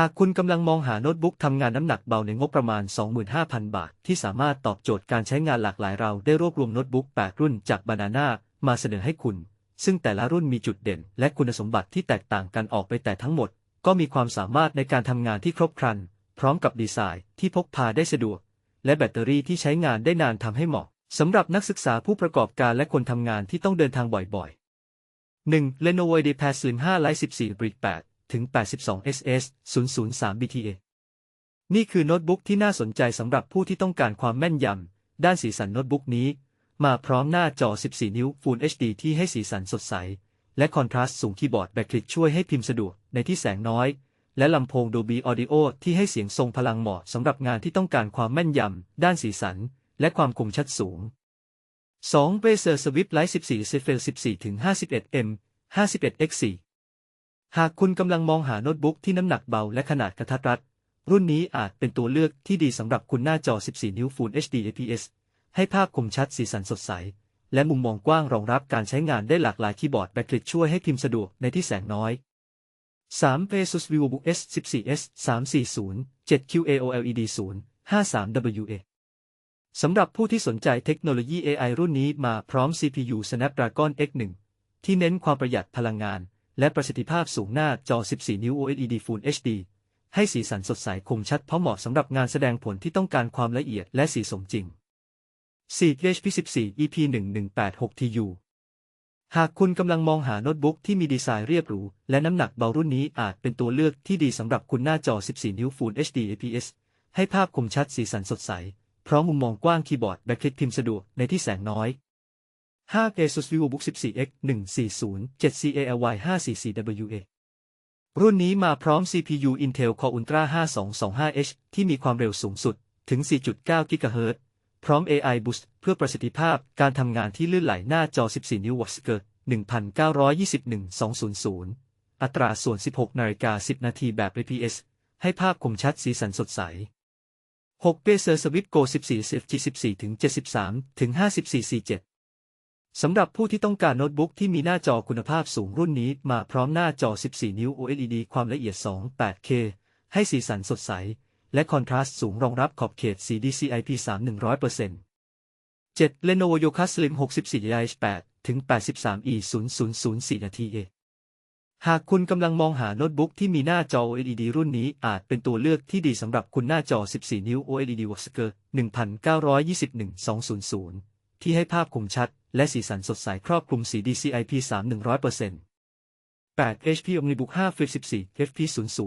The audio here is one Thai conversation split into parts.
หากคุณกำลังมองหาโน้ตบุ๊กทำงานน้ำหนักเบาในงบประมาณ 25,000 บาท ที่สามารถตอบโจทย์การใช้งานหลากหลายเราได้รวบรวมโน้ตบุ๊ก 8 รุ่นจากบานาน่ามาเสนอให้คุณ ซึ่งแต่ละรุ่นมีจุดเด่น และคุณสมบัติที่แตกต่างกันออกไปแต่ทั้งหมด ก็มีความสามารถในการทำงานที่ครบครัน พร้อมกับดีไซน์ที่พกพาได้สะดวก และแบตเตอรี่ที่ใช้งานได้นานทำให้เหมาะสำหรับนักศึกษาผู้ประกอบการและคนทำงานที่ต้องเดินทางบ่อยๆ 1. Lenovo IdeaPad Slim 5 Lite 14 Brick 8 ถึง 82 SS 003 BTA นี่คือโน้ตบุ๊กที่น่าสนใจสำหรับผู้ที่ต้องการความแม่นยำ ด้านสีสันโน้ตบุ๊กนี้ มาพร้อมหน้าจอ 14 นิ้ว Full HD ที่ให้สีสันสดใส และคอนทราสต์สูงคีย์บอร์ดแบคลิกช่วยให้พิมพ์สะดวกในที่แสงน้อย และลำโพง Dolby Audio ที่ให้เสียงทรงพลังเหมาะสำหรับงานที่ต้องการความแม่นยำ ด้านสีสัน และความคมชัดสูง 2. Razer Swift Lite 14 c f l 14 51 m 51 x 4 หากคุณกำลังมองหาโน้ตบุ๊กที่น้ำหนักเบาและขนาดกระทัดรัด รุ่นนี้อาจเป็นตัวเลือกที่ดีสำหรับคุณหน้าจอ 14 นิ้ว Full HD IPS ให้ภาพคมชัดสีสันสดใส และมุมมองกว้างรองรับการใช้งานได้หลากหลายคีย์บอร์ดแบคลิกช่วยให้พิมพ์สะดวกในที่แสงน้อย 3. Asus VivoBook S 14s 340 7QA OLED 0 53WA สำหรับผู้ที่สนใจเทคโนโลยี AI รุ่นนี้มาพร้อม CPU Snapdragon X1 ที่เน้นความประหยัดพลังงาน และประสิทธิภาพสูงหน้าจอ 14 นิ้ว OLED Full HD ให้สีสันสดใสคมชัดเพราะเหมาะสำหรับงานแสดงผลที่ต้องการความละเอียดและสีสมจริง 4. HP 14 EP 1186 TU หากคุณกำลังมองหาโน้ตบุ๊กที่มีดีไซน์เรียบหรู และน้ำหนักเบารุ่นนี้อาจเป็นตัวเลือกที่ดีสำหรับคุณหน้าจอ 14 นิ้ว Full HD IPS ให้ภาพคมชัดสีสันสดใส พร้อมมุมมองกว้างคีย์บอร์ดแบคลิกพิมพ์สะดวกในที่แสงน้อย 5. Asus VivoBook 14X 140 7CALY 544WA รุ่นนี้มาพร้อม CPU Intel Core Ultra 5225H ที่มีความเร็วสูงสุดถึง 4.9 GHz พร้อม AI Boost เพื่อประสิทธิภาพการทำงานที่ลื่นไหลหน้าจอ 14 นิ้ววัตต์เกิด1921-200 อัตราส่วน 16นาฬิกา10 นาทีแบบ IPS ให้ภาพคมชัดสีสันสดใส 6. a z e r Swift Go 14 14 ถึง 73 ถึง 5447 สำหรับผู้ที่ต้องการโน้ตบุ๊กที่มีหน้าจอคุณภาพสูงรุ่นนี้มาพร้อมหน้าจอ 14 นิ้ว OLED ความละเอียด 2.8K ให้สีสันสดใส และคอนทราสต์สูงรองรับขอบเขตสี DCI-P3 100% 7. Lenovo Yoga Slim 64 i 8ถึง83 e 0004นาทีหากคุณกำลังมองหาโน้ตบุ๊กที่มีหน้าจอ OLED รุ่นนี้อาจเป็นตัวเลือกที่ดีสำหรับคุณหน้าจอ 14 นิ้ว OLED w a t s c e r 1921-200 ที่ให้ภาพคมชัด และสีสันสดใสครอบคลุมสี DCI-P3 100% 8. HP OmniBook 5 Flip 14 FP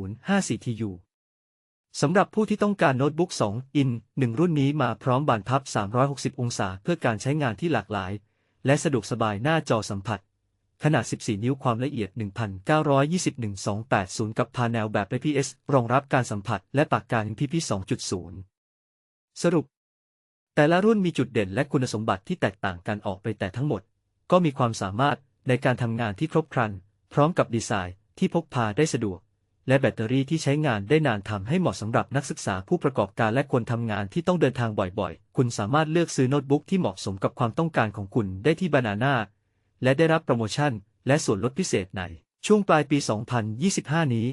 0054 TU สำหรับผู้ที่ต้องการโน้ตบุ๊ก 2 อิน 1 รุ่นนี้มาพร้อมบานพับ 360 องศาเพื่อการใช้งานที่หลากหลาย และสะดวกสบายหน้าจอสัมผัส ขนาด 14 นิ้วความละเอียด 1921-280 กับพาแนลแบบ IPS รองรับการสัมผัสและปากกา MPP 2.0 สรุป แต่ละรุ่นมีจุดเด่นและคุณสมบัติที่แตกต่างกันออกไปแต่ทั้งหมด ก็มีความสามารถในการทำงานที่ครบครัน พร้อมกับดีไซน์ที่พกพาได้สะดวก และแบตเตอรี่ที่ใช้งานได้นานทำให้เหมาะสำหรับนักศึกษาผู้ประกอบการและคนทำงานที่ต้องเดินทางบ่อยๆ คุณสามารถเลือกซื้อโน้ตบุ๊กที่เหมาะสมกับความต้องการของคุณได้ที่บานาน่าและได้รับโปรโมชั่น และส่วนลดพิเศษในช่วงปลายปี 2025 นี้